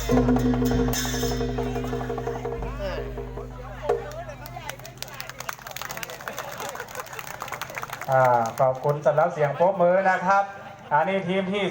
อ่าขอบคุณสำหรับเสียงปรบมือนะครับ อันนี้ทีมที่